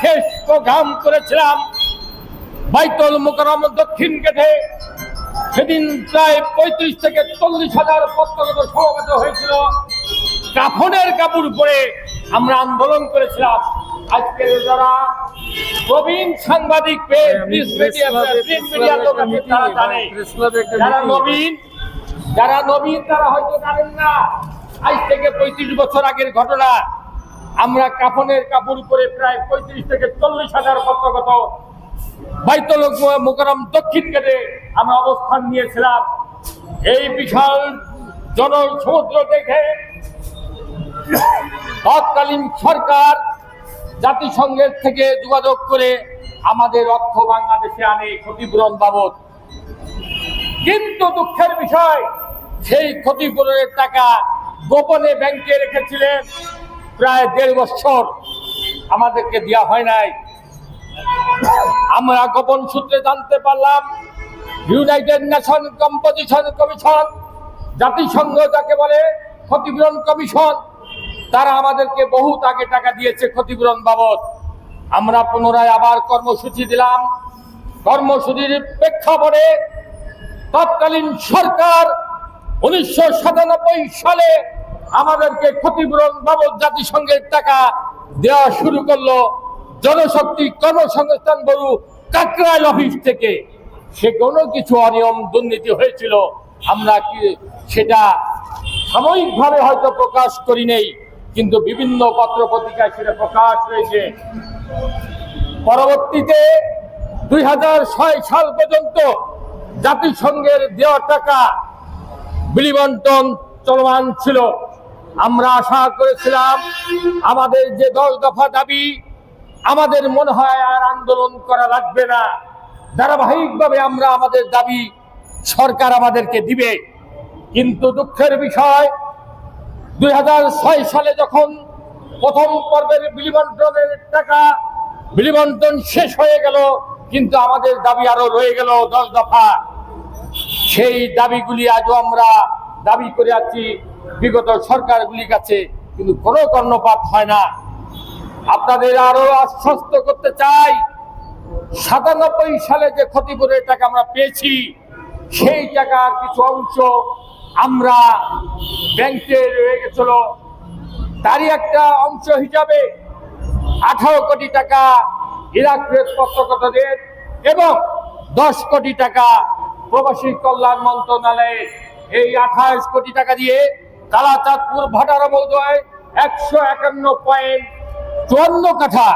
শেষ প্রোগ্রাম করেছিলাম। বাইতুল মোকারম দক্ষিণ গেটে। সেদিন প্রায় পঁয়ত্রিশ থেকে চল্লিশ হাজার পত্রগত সমাবেত হয়েছিল। কাফনের কাপড় পরে আমরা আন্দোলন করেছিলাম। আজকে যারা প্রবীণ সাংবাদিক তারা জানে। যারা নবীন যারা নবীন তারা হয়তো জানেন না। আজ থেকে পঁয়ত্রিশ বছর আগের ঘটনা। আমরা কাফনের কাপড় পরে প্রায় পঁয়ত্রিশ থেকে চল্লিশ হাজার পত্রগত বাইতুল মোকারম দক্ষিণ গেটে আমরা অবস্থান নিয়েছিলাম। এই বিশাল জন সমুদ্র দেখে তৎকালীন সরকার জাতিসংঘের থেকে যোগাযোগ করে আমাদের অর্থ বাংলাদেশে আনে ক্ষতিপূরণ বাবদ। কিন্তু দুঃখের বিষয়, সেই ক্ষতিপূরণের টাকা গোপনে ব্যাংকে রেখেছিলেন। প্রায় দেড় বছর আমাদেরকে দেওয়া হয় নাই। আমরা গোপন সূত্রে জানতে পারলাম ইউনাইটেড নেশন কম্পোজিশন কমিশন জাতিসংঘ যাকে বলে, ক্ষতিপূরণ কমিশন, তারা আমাদেরকে বহুত আগে টাকা দিয়েছে ক্ষতিপূরণ বাবদ। আমরা পুনরায় আবার কর্মসূচি দিলাম। কর্মসূচির প্রেক্ষাপটে তৎকালীন সরকার উনিশশো সাতানব্বই সালে আমাদেরকে ক্ষতিপূরণ বাবদ জাতিসংঘের টাকা দেওয়া শুরু করল জনশক্তি কর্মসংস্থান বড়ু কাকরাইল অফিস থেকে। সে কোনো কিছু অনিয়ম, দুর্নীতি হয়েছিল। আমরা কি সেটা সাময়িকভাবে হয়তো প্রকাশ করি নেই, কিন্তু বিভিন্ন পত্র পত্রিকায় সেটা প্রকাশ হয়েছে। পরবর্তীতে দুই ছয় সাল পর্যন্ত জাতিসংঘের দেওয়া টাকা বিলিবন্টন চলমান ছিল। আমরা আশা করেছিলাম আমাদের যে দশ দফা দাবি, আমাদের মনে হয় আর আন্দোলন করা লাগবে না। ধারাবাহিকভাবে আমরা আমাদের দাবি সরকার আমাদেরকে দিবে। কিন্তু দুঃখের বিষয়, দুই হাজার ছয় সালে যখন প্রথম পর্বের বিলিবন্টনের টাকা বিলিবন্টন শেষ হয়ে গেল, কিন্তু আমাদের দাবি আরও রয়ে গেল দশ দফা। সেই দাবিগুলি আজও আমরা দাবি করে আছি। বিগত সরকারগুলির কাছে কিন্তু কোনো কর্ণপাত হয় না। আপনাদের আরও আশ্বস্ত করতে চাই, সাতানব্বই সালে যে ক্ষতিপূরণের টাকা আমরা পেয়েছি, সেই টাকার কিছু অংশ আমরা ব্যাংকে রয়ে গেছিল। তারই একটা অংশ হিসাবে আঠারো কোটি টাকা ইরাকের পত্রকতাদের এবং দশ কোটি টাকা প্রবাসী কল্যাণ মন্ত্রণালয়ে এই আঠাশ কোটি টাকা দিয়ে কালাচাঁদপুর ভাটারা মৌজায় একশো একান্ন পয়েন্ট চুয়ান্ন কাঠা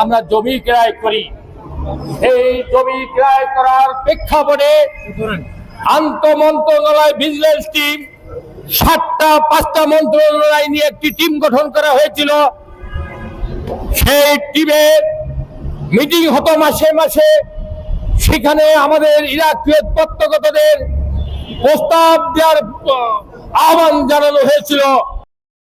আমরা জমি ক্রয় করি। এই জমি ক্রয় করার প্রেক্ষাপটে আন্ত মন্ত্রণালয় ভিজিলেন্স টিম, সাতটা, পাঁচটা মন্ত্রণালয় নিয়ে একটি টিম গঠন করা হয়েছিল। সেই টিমের মিটিং হতো মাসে মাসে। সেখানে আমাদের ইরাকীয় প্রত্যগতদের প্রস্তাব দেওয়ার আহ্বান জানানো হয়েছিল।